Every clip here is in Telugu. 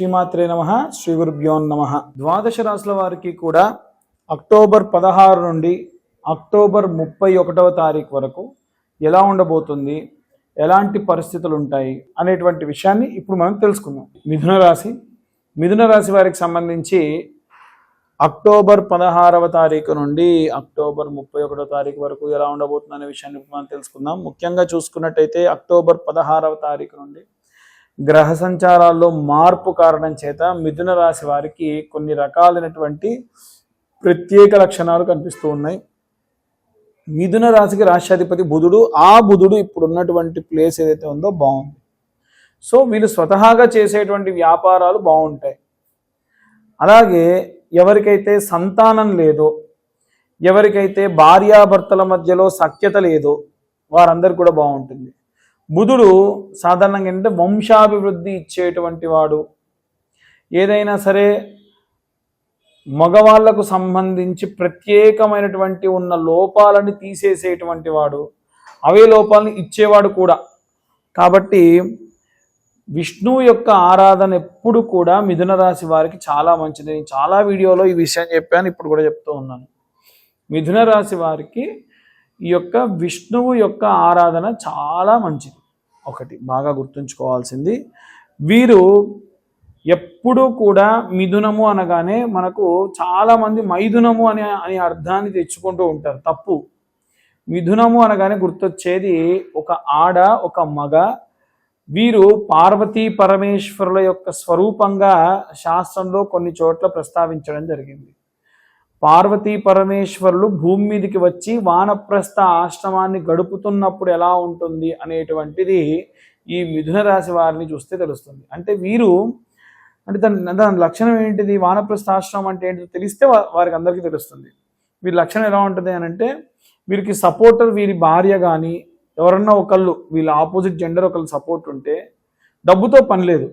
శ్రీమాత్రే నమ శ్రీ గురుభ్యో నమ. ద్వాదశ రాశుల వారికి కూడా అక్టోబర్ పదహారు నుండి అక్టోబర్ ముప్పై ఒకటవ తారీఖు వరకు ఎలా ఉండబోతుంది ఎలాంటి పరిస్థితులు ఉంటాయి అనేటువంటి విషయాన్ని ఇప్పుడు మనం తెలుసుకుందాం. మిథున రాశి. మిథున రాశి వారికి సంబంధించి అక్టోబర్ పదహారవ తారీఖు నుండి అక్టోబర్ ముప్పై ఒకటో తారీఖు వరకు ఎలా ఉండబోతుంది అనే విషయాన్ని మనం తెలుసుకుందాం. ముఖ్యంగా చూసుకున్నట్టయితే అక్టోబర్ పదహారవ తారీఖు నుండి గ్రహ సంచారాల్లో మార్పు కారణం చేత మిథున రాశి వారికి కొన్ని రకాలైనటువంటి ప్రత్యేక లక్షణాలు కనిపిస్తూ ఉన్నాయి. మిథున రాశికి రాష్ట్రాధిపతి బుధుడు ఆ బుధుడు ఇప్పుడు ఉన్నటువంటి ప్లేస్ ఏదైతే ఉందో బాగుంది. సో వీళ్ళు స్వతహాగా చేసేటువంటి వ్యాపారాలు బాగుంటాయి. అలాగే ఎవరికైతే సంతానం లేదో ఎవరికైతే భార్యాభర్తల మధ్యలో సఖ్యత లేదో వారందరు కూడా బాగుంటుంది. బుధుడు సాధారణంగా ఏంటంటే వంశాభివృద్ధి ఇచ్చేటువంటి వాడు. ఏదైనా సరే మగవాళ్ళకు సంబంధించి ప్రత్యేకమైనటువంటి ఉన్న లోపాలని తీసేసేటువంటి వాడు అవే లోపాలను ఇచ్చేవాడు కూడా. కాబట్టి విష్ణువు యొక్క ఆరాధన ఎప్పుడు కూడా మిథున రాశి వారికి చాలా మంచిది. నేను చాలా వీడియోలో ఈ విషయం చెప్పాను ఇప్పుడు కూడా చెప్తూ ఉన్నాను. మిథున రాశి వారికి ఈ యొక్క విష్ణువు యొక్క ఆరాధన చాలా మంచిది. ఒకటి. బాగా గుర్తుంచుకోవాల్సింది. వీరు ఎప్పుడూ కూడా మిథునము అనగానే మనకు చాలామంది మైథునము అనే అనే అర్థాన్ని తెచ్చుకుంటూ ఉంటారు. తప్పు. మిథునము అనగానే గుర్తొచ్చేది ఒక ఆడ ఒక మగ. వీరు పార్వతీ పరమేశ్వరుల యొక్క స్వరూపంగా శాస్త్రంలో కొన్ని చోట్ల ప్రస్తావించడం జరిగింది. పార్వతీ పరమేశ్వరులు భూమి మీదకి వచ్చి వానప్రస్థ ఆశ్రమాన్ని గడుపుతున్నప్పుడు ఎలా ఉంటుంది అనేటువంటిది ఈ మిథున రాశి వారిని చూస్తే తెలుస్తుంది. అంటే వీరు అంటే దాని దాని లక్షణం ఏంటిది? వానప్రస్థ ఆశ్రమం అంటే ఏంటిది తెలిస్తే వారికి అందరికీ తెలుస్తుంది. వీరి లక్షణం ఎలా ఉంటుంది అని అంటే వీరికి సపోర్టర్ వీరి భార్య కానీ ఎవరన్నా ఒకళ్ళు వీళ్ళ ఆపోజిట్ జెండర్ ఒకళ్ళు సపోర్ట్ ఉంటే డబ్బుతో పని లేదు.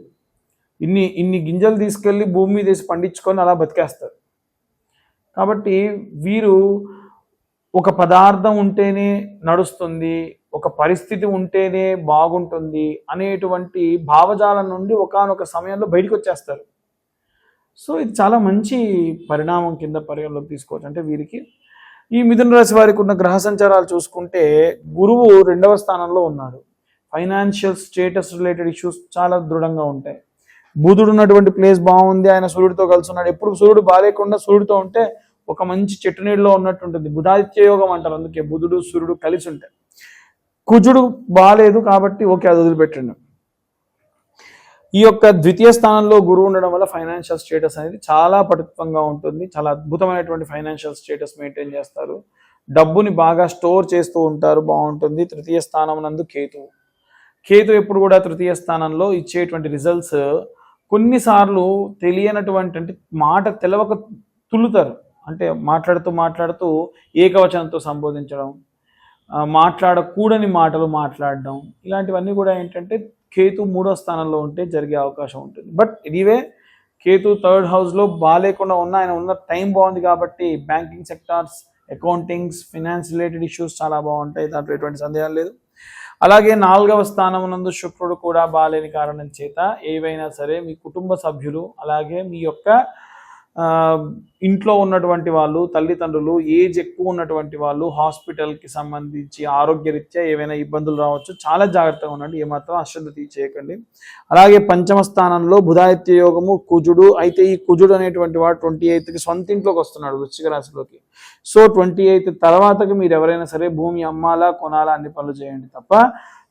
ఇన్ని ఇన్ని గింజలు తీసుకెళ్ళి భూమి మీద వేసి పండించుకొని అలా బతికేస్తారు. కాబట్టి వీరు ఒక పదార్థం ఉంటేనే నడుస్తుంది ఒక పరిస్థితి ఉంటేనే బాగుంటుంది అనేటువంటి భావజాలం నుండి ఒకానొక సమయంలో బయటకు వచ్చేస్తారు. సో ఇది చాలా మంచి పరిణామం కింద పరిగణలోకి తీసుకోవచ్చు. అంటే వీరికి ఈ మిథున రాశి వారికి ఉన్న గ్రహ సంచారాలు చూసుకుంటే గురువు రెండవ స్థానంలో ఉన్నాడు ఫైనాన్షియల్ స్టేటస్ రిలేటెడ్ ఇష్యూస్ చాలా దృఢంగా ఉంటాయి. బుధుడు ఉన్నటువంటి ప్లేస్ బాగుంది ఆయన సూర్యుడితో కలిసి ఉన్నాడు. ఎప్పుడు సూర్యుడు బాగాలేకుండా సూర్యుడితో ఉంటే ఒక మంచి చెట్టు నీళ్ళలో ఉన్నట్టు ఉంటుంది బుధాదిత్య యోగం అంటారు. అందుకే బుధుడు సూర్యుడు కలిసి ఉంటాయి కుజుడు బాగాలేదు కాబట్టి ఓకే అది వదిలిపెట్టండి. ఈ యొక్క ద్వితీయ స్థానంలో గురువు ఉండడం వల్ల ఫైనాన్షియల్ స్టేటస్ అనేది చాలా పటుత్వంగా ఉంటుంది. చాలా అద్భుతమైనటువంటి ఫైనాన్షియల్ స్టేటస్ మెయింటైన్ చేస్తారు. డబ్బుని బాగా స్టోర్ చేస్తూ ఉంటారు. బాగుంటుంది. తృతీయ స్థానం నందు కేతువు. కేతు ఎప్పుడు కూడా తృతీయ స్థానంలో ఇచ్చేటువంటి రిజల్ట్స్ కొన్నిసార్లు తెలియనటువంటి అంటే మాట తెలవక తుల్లుతారు. అంటే మాట్లాడుతూ మాట్లాడుతూ ఏకవచనంతో సంబోధించడం మాట్లాడకూడని మాటలు మాట్లాడడం ఇలాంటివన్నీ కూడా ఏంటంటే కేతు మూడో స్థానంలో ఉంటే జరిగే అవకాశం ఉంటుంది. బట్ ఇదివే కేతు థర్డ్ హౌస్లో బాగాలేకుండా ఉన్న ఆయన ఉన్న టైం బాగుంది కాబట్టి banking sectors accountings finance related issues చాలా బాగుంటాయి దాంట్లో ఎటువంటి సందేహం లేదు. అలాగే నాలుగవ స్థానం నందు శుక్రుడు కూడా బాగాలేని కారణం చేత ఏవైనా సరే మీ కుటుంబ సభ్యులు అలాగే మీ యొక్క ఇంట్లో ఉన్నటువంటి వాళ్ళు తల్లిదండ్రులు ఏజ్ ఎక్కువ ఉన్నటువంటి వాళ్ళు హాస్పిటల్కి సంబంధించి ఆరోగ్యరీత్యా ఏవైనా ఇబ్బందులు రావచ్చు చాలా జాగ్రత్తగా ఉండండి ఏమాత్రం అశ్రద్ధ తీసేయకండి. అలాగే పంచమ స్థానంలో బుధాదిత్య యోగము కుజుడు అయితే ఈ కుజుడు అనేటువంటి వాడు ట్వంటీ ఎయిత్కి సొంత ఇంట్లోకి వస్తున్నాడు వృశ్చిక రాశిలోకి. సో ట్వంటీ ఎయిత్ తర్వాతకి మీరు ఎవరైనా సరే భూమి అమ్మాలా కొనాలా అన్ని పనులు చేయండి తప్ప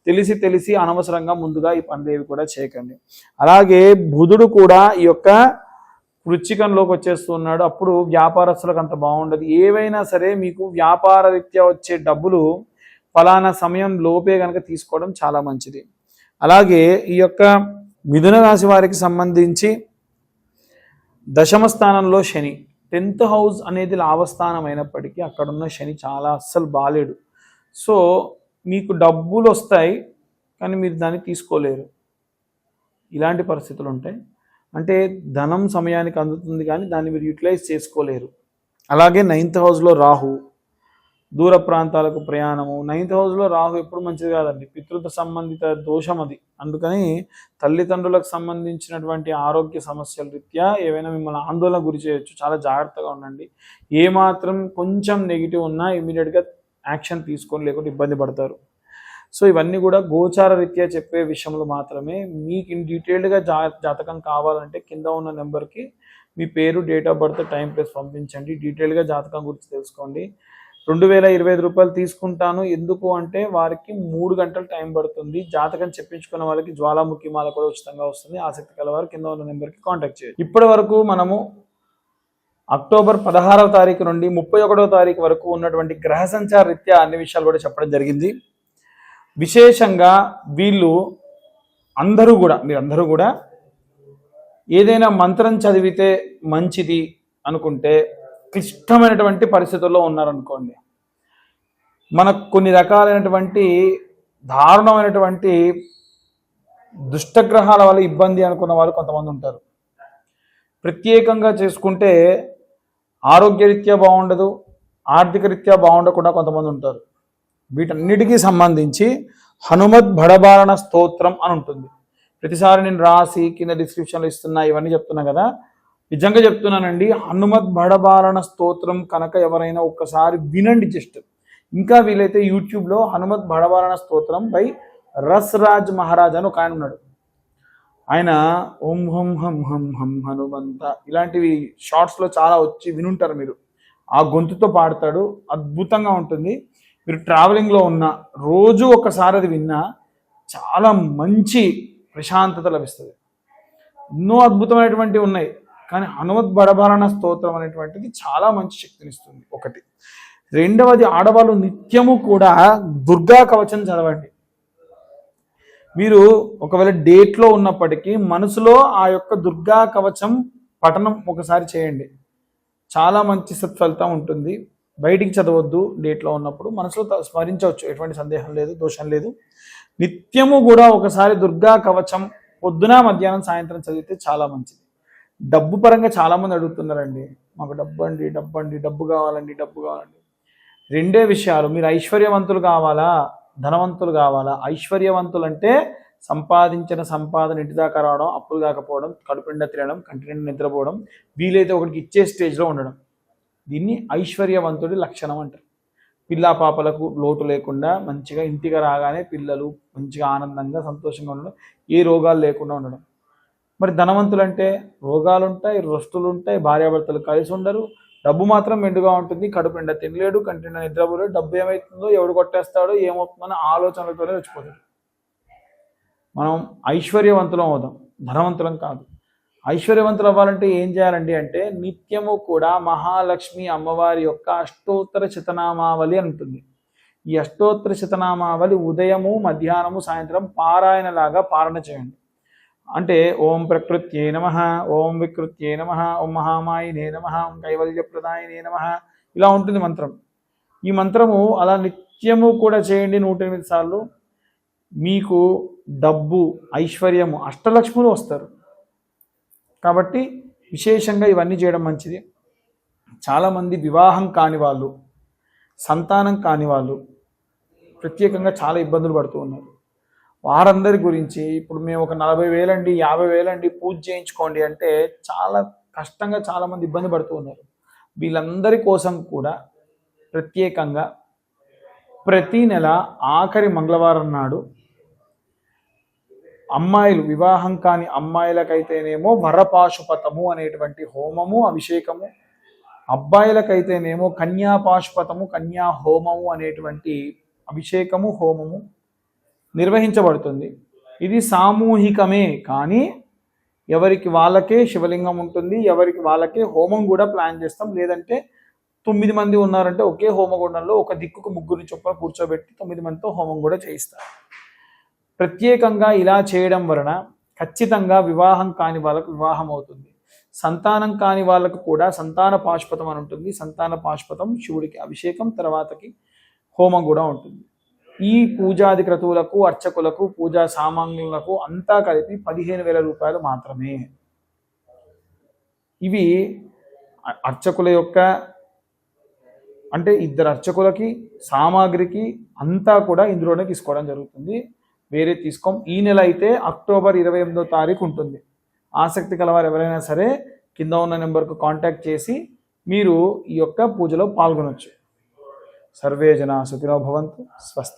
తెలిసి తెలిసి అనవసరంగా ముందుగా ఈ పనులు ఏవి కూడా చేయకండి. అలాగే బుధుడు కూడా ఈ యొక్క వృచ్చికంలోకి వచ్చేస్తున్నాడు. అప్పుడు వ్యాపారస్తులకు అంత బాగుండదు. ఏవైనా సరే మీకు వ్యాపార రీత్యా వచ్చే డబ్బులు ఫలానా సమయం లోపే కనుక తీసుకోవడం చాలా మంచిది. అలాగే ఈ యొక్క మిథున రాశి వారికి సంబంధించి దశమ స్థానంలో శని టెన్త్ హౌస్ అనేది లాభస్థానం అయినప్పటికీ అక్కడున్న శని చాలా అస్సలు బాలేడు. సో మీకు డబ్బులు వస్తాయి కానీ మీరు దాన్ని తీసుకోలేరు. ఇలాంటి పరిస్థితులు ఉంటాయి. అంటే ధనం సమయానికి అందుతుంది కానీ దాన్ని మీరు యూటిలైజ్ చేసుకోలేరు. అలాగే నైన్త్ హౌస్లో రాహు దూర ప్రాంతాలకు ప్రయాణము. నైన్త్ హౌస్లో రాహు ఎప్పుడు మంచిది కాదండి. పితృత్వ సంబంధిత దోషం అది. అందుకని తల్లిదండ్రులకు సంబంధించినటువంటి ఆరోగ్య సమస్యల రీత్యా ఏవైనా మిమ్మల్ని ఆందోళన గురి చేయొచ్చు. చాలా జాగ్రత్తగా ఉండండి. ఏ మాత్రం కొంచెం నెగిటివ్ ఉన్నా ఇమీడియట్గా యాక్షన్ తీసుకొని లేకుంటే ఇబ్బంది పడతారు. సో ఇవన్నీ కూడా గోచార రీత్యా చెప్పే విషయంలో మాత్రమే. మీకు ఇన్ డీటెయిల్డ్గా జా జాతకం కావాలంటే కింద ఉన్న నెంబర్కి మీ పేరు date of birth time place పంపించండి. డీటెయిల్గా జాతకం గురించి తెలుసుకోండి. రెండు వేల ఇరవై ఐదు రూపాయలు తీసుకుంటాను. ఎందుకు అంటే వారికి మూడు గంటలు టైం పడుతుంది. జాతకం చెప్పించుకున్న వాళ్ళకి జ్వాలాముఖి మాల కూడా ఉచితంగా వస్తుంది. ఆసక్తి కల వారు కింద ఉన్న నెంబర్కి కాంటాక్ట్ చేయాలి ఇప్పటి వరకు మనము అక్టోబర్ పదహారవ తారీఖు నుండి ముప్పై ఒకటవ తారీఖు వరకు ఉన్నటువంటి గ్రహ సంచార రీత్యా అన్ని విషయాలు కూడా చెప్పడం జరిగింది. విశేషంగా వీళ్ళు అందరూ కూడా మీరందరూ కూడా ఏదైనా మంత్రం చదివితే మంచిది అనుకుంటే క్లిష్టమైనటువంటి పరిస్థితుల్లో ఉన్నారనుకోండి. మనకు కొన్ని రకాలైనటువంటి దారుణమైనటువంటి దుష్టగ్రహాల వల్ల ఇబ్బంది అనుకున్న వాళ్ళు కొంతమంది ఉంటారు. ప్రత్యేకంగా చేసుకుంటే ఆరోగ్యరీత్యా బాగుండదు ఆర్థిక రీత్యా బాగుండకుండా కొంతమంది ఉంటారు. వీటన్నిటికీ సంబంధించి హనుమద్ భడబారణ స్తోత్రం అని ఉంటుంది. ప్రతిసారి నేను రాసి కింద డిస్క్రిప్షన్లో ఇస్తున్నా ఇవన్నీ చెప్తున్నా కదా. నిజంగా చెప్తున్నానండి హనుమద్ భడబారణ స్తోత్రం కనుక ఎవరైనా ఒక్కసారి వినండి జస్ట్. ఇంకా వీలైతే యూట్యూబ్లో హనుమద్ భడబారణ స్తోత్రం బై రస్ రాజ్ మహారాజ్ అని ఒక ఆయన ఉన్నాడు. ఆయన ఓం హం హం హం హం హనుమంత ఇలాంటివి షార్ట్స్లో చాలా వచ్చి వినుంటారు మీరు. ఆ గొంతుతో పాడతాడు అద్భుతంగా ఉంటుంది. మీరు ట్రావెలింగ్లో ఉన్న రోజు ఒకసారి అది విన్నా చాలా మంచి ప్రశాంతత లభిస్తుంది. ఎన్నో అద్భుతమైనటువంటివి ఉన్నాయి. కానీ హనుమత్ బడభరణ స్తోత్రం అనేటువంటిది చాలా మంచి శక్తినిస్తుంది ఒకటి. రెండవది ఆడవాళ్ళు నిత్యము కూడా దుర్గా కవచం చదవండి. మీరు ఒకవేళ డేట్లో ఉన్నప్పటికీ మనసులో ఆ యొక్క దుర్గా కవచం పఠనం ఒకసారి చేయండి. చాలా మంచి సత్ఫలితం ఉంటుంది. బయటికి చదవద్దు డేట్లో ఉన్నప్పుడు మనసులో త- స్మరించవచ్చు. ఎటువంటి సందేహం లేదు దోషం లేదు. నిత్యము కూడా ఒకసారి దుర్గా కవచం పొద్దున మధ్యాహ్నం సాయంత్రం చదివితే చాలా మంచిది. డబ్బు పరంగా చాలామంది అడుగుతున్నారండి. మాకు డబ్బు అండి డబ్బు అండి డబ్బు కావాలండి డబ్బు కావాలండి. రెండే విషయాలు. మీరు ఐశ్వర్యవంతులు కావాలా? ధనవంతులు కావాలా? ఐశ్వర్యవంతులు అంటే సంపాదించిన సంపాదన ఇంటి దాకా రావడం అప్పులు కాకపోవడం కడుపు నిండా తినడం కంటి నిండా నిద్రపోవడం వీలైతే ఒకటికి ఇచ్చే స్టేజ్లో ఉండడం. దీన్ని ఐశ్వర్యవంతుడి లక్షణం అంటారు. పిల్లా పాపలకు లోటు లేకుండా మంచిగా ఇంటికి రాగానే పిల్లలు మంచిగా ఆనందంగా సంతోషంగా ఉండడం ఏ రోగాలు లేకుండా ఉండడం. మరి ధనవంతులు అంటే రోగాలు ఉంటాయి రొస్తులు ఉంటాయి భార్యాభర్తలు కలిసి ఉండరు. డబ్బు మాత్రం మెండుగా ఉంటుంది కడుపు నిండా తినలేడు కంటి నిండా నిద్రపోలేడు డబ్బు ఏమవుతుందో ఎవడు కొట్టేస్తాడో ఏమవుతుందో ఆలోచనలతోనే వచ్చిపోతాడు మనం ఐశ్వర్యవంతులం అవుదాం ధనవంతులం కాదు. ఐశ్వర్యవంతులు అవ్వాలంటే ఏం చేయాలండి అంటే నిత్యము కూడా మహాలక్ష్మి అమ్మవారి యొక్క అష్టోత్తర చితనామావళి అని ఉంటుంది. ఈ అష్టోత్తర చితనామావళి ఉదయము మధ్యాహ్నము సాయంత్రం పారాయణలాగా పారణ చేయండి. అంటే ఓం ప్రకృత్యే నమ ఓం వికృత్యే నమ ఓం మహామాయినే నమ ఓం కైవల్యప్రదాయనే నమ ఇలా ఉంటుంది మంత్రం. ఈ మంత్రము అలా నిత్యము కూడా చేయండి నూట ఎనిమిది సార్లు. మీకు డబ్బు ఐశ్వర్యము అష్టలక్ష్ములు వస్తారు. కాబట్టి విశేషంగా ఇవన్నీ చేయడం మంచిది. చాలామంది వివాహం కాని వాళ్ళు సంతానం కాని వాళ్ళు ప్రత్యేకంగా చాలా ఇబ్బందులు పడుతూ ఉన్నారు. వారందరి గురించి ఇప్పుడు మేము ఒక నలభై వేలండి యాభై వేలండి పూజ చేయించుకోండి అంటే చాలా కష్టంగా చాలామంది ఇబ్బంది పడుతూ ఉన్నారు. వీళ్ళందరి కోసం కూడా ప్రత్యేకంగా ప్రతి నెల ఆఖరి మంగళవారం నాడు అమ్మాయిలు వివాహం కాని అమ్మాయిలకైతేనేమో వరపాశుపతము అనేటువంటి హోమము అభిషేకము. అబ్బాయిలకైతేనేమో కన్యాపాశుపతము కన్యా హోమము అనేటువంటి అభిషేకము హోమము నిర్వహించబడుతుంది. ఇది సామూహికమే కానీ ఎవరికి వాళ్ళకే శివలింగం ఉంటుంది ఎవరికి వాళ్ళకే హోమం కూడా ప్లాన్ చేస్తాం. లేదంటే తొమ్మిది మంది ఉన్నారంటే ఒకే హోమగుండంలో ఒక దిక్కుకు ముగ్గురు చొప్పున కూర్చోబెట్టి తొమ్మిది మందితో హోమం కూడా చేయిస్తారు. ప్రత్యేకంగా ఇలా చేయడం వలన ఖచ్చితంగా వివాహం కాని వాళ్ళకు వివాహం అవుతుంది. సంతానం కాని వాళ్ళకు కూడా సంతాన పాశుపతం అని ఉంటుంది. సంతాన పాశుపతం శివుడికి అభిషేకం తర్వాతకి హోమం కూడా ఉంటుంది. ఈ పూజాది క్రతువులకు అర్చకులకు పూజా సామాన్యులకు అంతా కలిపి పదిహేను వేల రూపాయలు మాత్రమే. ఇవి అర్చకుల యొక్క అంటే ఇద్దరు అర్చకులకి సామాగ్రికి అంతా కూడా ఇందులోనే తీసుకోవడం జరుగుతుంది. వేరే తీసుకోం. ఈ నెల అయితే అక్టోబర్ ఇరవై ఎనిమిదో తారీఖు ఉంటుంది. ఆసక్తి కలవారు ఎవరైనా సరే కింద ఉన్న నెంబర్కు కాంటాక్ట్ చేసి మీరు ఈ యొక్క పూజలో పాల్గొనవచ్చు సర్వే జన సుఖినో భవంతు. స్వస్తి.